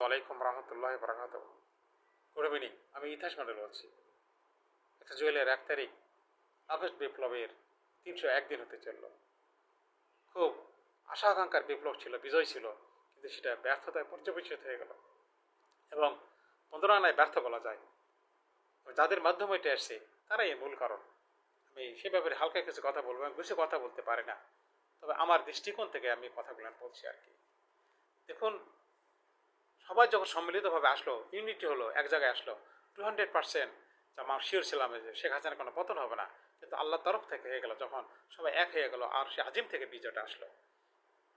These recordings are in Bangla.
ওয়ালাইকুম রহমতুল্লাহ বরাকাত গুড ইভিনিং, আমি ইতিহাস মন্ডল বলছি। একটা জুয়েলের এক তারিখ, আগস্ট বিপ্লবের তিনশো একদিন হতে চলল। খুব আশা আকাঙ্ক্ষার বিপ্লব ছিল, বিজয় ছিল, কিন্তু সেটা ব্যর্থতায় পর্যবেসিত হয়ে গেল। এবং আনায় ব্যর্থ বলা যায়। যাদের মাধ্যমে এটা এসছে, তারাই এর মূল কারণ। আমি সে ব্যাপারে হালকা কিছু কথা বলব, আমি বেশি কথা বলতে পারি না। তবে আমার দৃষ্টিকোণ থেকে আমি কথাগুলো বলছি আর কি। দেখুন সবাই যখন সম্মিলিতভাবে আসলো ইউনিটি হলো, এক জায়গায় আসলো টু হান্ড্রেড পার্সেন্ট আমার শিওর ছিলাম যে শেখ হাসিনার কোনো পতন হবে না। কিন্তু আল্লাহর তরফ থেকে হয়ে গেল যখন সবাই এক হয়ে গেল আর সে আজিম থেকে বিজয়টা আসলো।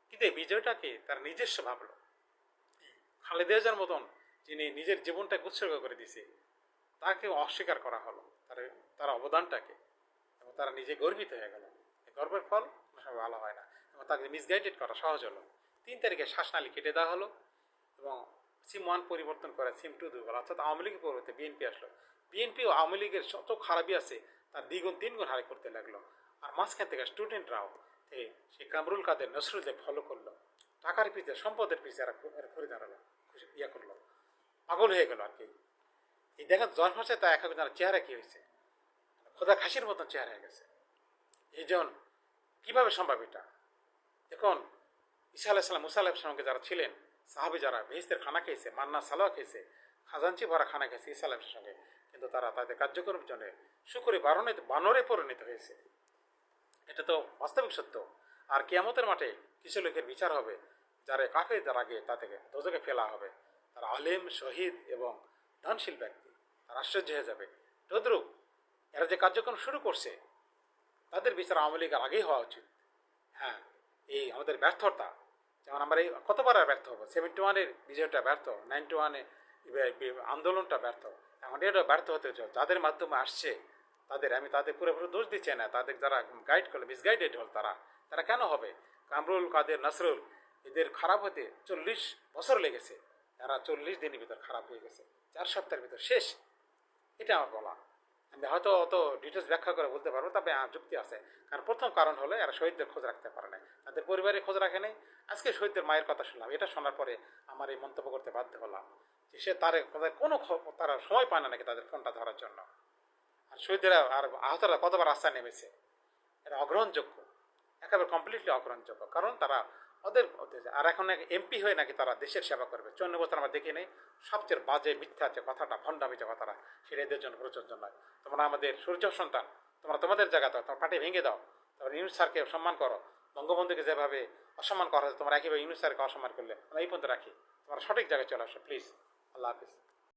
কিন্তু এই বিজয়টাকে তার নিজস্ব ভাবলো? খালেদাজার মতন যিনি নিজের জীবনটাকে উৎসর্গ করে দিছে তাকে অস্বীকার করা হলো। তার তার অবদানটাকে। এবং তারা নিজে গর্বিত হয়ে গেল। গর্বের ফল সব ভালো হয় না। এবং তাকে মিসগাইডেড করা সহজ হলো। তিন তারিখে শ্বাসনালী কেটে দেওয়া হলো। এবং সিম ওয়ান পরিবর্তন করে, সিম টু দুই গেল অর্থাৎ আওয়ামী লীগের পরিবর্তে বিএনপি আসলো। বিএনপি আওয়ামী লীগের যত খারাপই আছে, তার দ্বিগুণ, তিনগুণ হারে করতে লাগল। আর মাঝখান থেকে স্টুডেন্টরাও সেই কামরুল কাদের, নসরুলদের ফলো করল। টাকার পিছিয়ে সম্পদের পিছিয়ে এরা ঘুরে দাঁড়াল ইয়ে করল। পাগল হয়ে গেল আর কি। এই দেখা জ্বর ফাঁসে তা এক একজনের চেহারা কি হয়েছে? খোদা খাসির মতন চেহারা হয়ে গেছে। এই জন, কীভাবে সম্ভব এটা? দেখুন, ঈসা আলাইসালাম মুসা আলাহিসার সঙ্গে যারা ছিলেন সাহাবি যারা বেহিস্তের খানা খেয়েছে মান্না সালোয়া খেয়েছে, খাজাঞ্চি ভরা খানা খেয়েছে আলাহিসের সঙ্গে। কিন্তু তারা তাদের কার্যক্রমের জন্য শুকুরে বারণে বানরে পরিণত হয়েছে। এটা তো বাস্তবিক সত্য। আর কিয়ামতের মাঠে কিছু লোকের বিচার হবে, যারা কাফে যার আগে তা থেকে দোজকে ফেলা হবে। তারা আলেম, শহীদ এবং ধনশীল ব্যক্তি। তারা আশ্চর্য হয়ে যাবে। তদ্রুপ এরা যে কার্যক্রম শুরু করছে, তাদের বিচার আওয়ামী লীগের আগেই হওয়া উচিত। হ্যাঁ এই আমাদের ব্যর্থতা। যেমন আমরা এই কতবার ব্যর্থ হব? সেভেন্টি ওয়ানের বিজয়টা ব্যর্থ নাইনটি ওয়ানে আন্দোলনটা ব্যর্থ। এখন এটা ব্যর্থ হতে চল যাদের মাধ্যমে আসছে, তাদের আমি তাদের পুরোপুরি দোষ দিচ্ছি না। তাদের যারা গাইড করল মিসগাইডেড হল তারা। তারা কেন হবে? কামরুল কাদের নসরুল, এদের খারাপ হতে চল্লিশ বছর লেগেছে। তারা চল্লিশ দিনের ভিতর খারাপ হয়ে গেছে। চার সপ্তাহের ভিতর শেষ। এটা আমার বলা। আমি হয়তো অত ডিটেলস ব্যাখ্যা করে বলতে পারব, তবে যুক্তি আছে। কারণ প্রথম কারণ হলো, এরা শহীদদের খোঁজ রাখতে পারে না তাদের পরিবারের খোঁজ রাখে নেই। আজকে শহীদদের মায়ের কথা শুনলাম। এটা শোনার পরে আমার এই মন্তব্য করতে বাধ্য হলাম যে সে তার কোনো তারা সময় পায় না নাকি তাদের ফোনটা ধরার জন্য। আর শহীদরা আর আহতরা কতবার রাস্তায় নেমেছে? এটা অগ্রহণযোগ্য। একেবারে কমপ্লিটলি অগ্রহণযোগ্য। কারণ তারা ওদের আর এখন এমপি হয়ে নাকি তারা দেশের সেবা করবে। চন্ন বছর আমরা দেখি নেই, সবচেয়ে বাজে মিথ্যা যে কথাটা, ভণ্ডামি যে কথাটা, সেটা এদের জন্য প্রযোজ্য নয়। তোমরা আমাদের সূর্য সন্তান, তোমরা তোমাদের জায়গা দাও, তোমার পার্টি ভেঙে দাও, তোমরা ইউনুস স্যারকে সম্মান করো। বঙ্গবন্ধুকে যেভাবে অসম্মান করা হয়েছে, তোমরা একইভাবে ইউনুস স্যারকে অসম্মান করলে। আমরা এই পর্যন্ত রাখি। তোমরা সঠিক জায়গায় চলে আসো প্লিজ আল্লাহ হাফিজ।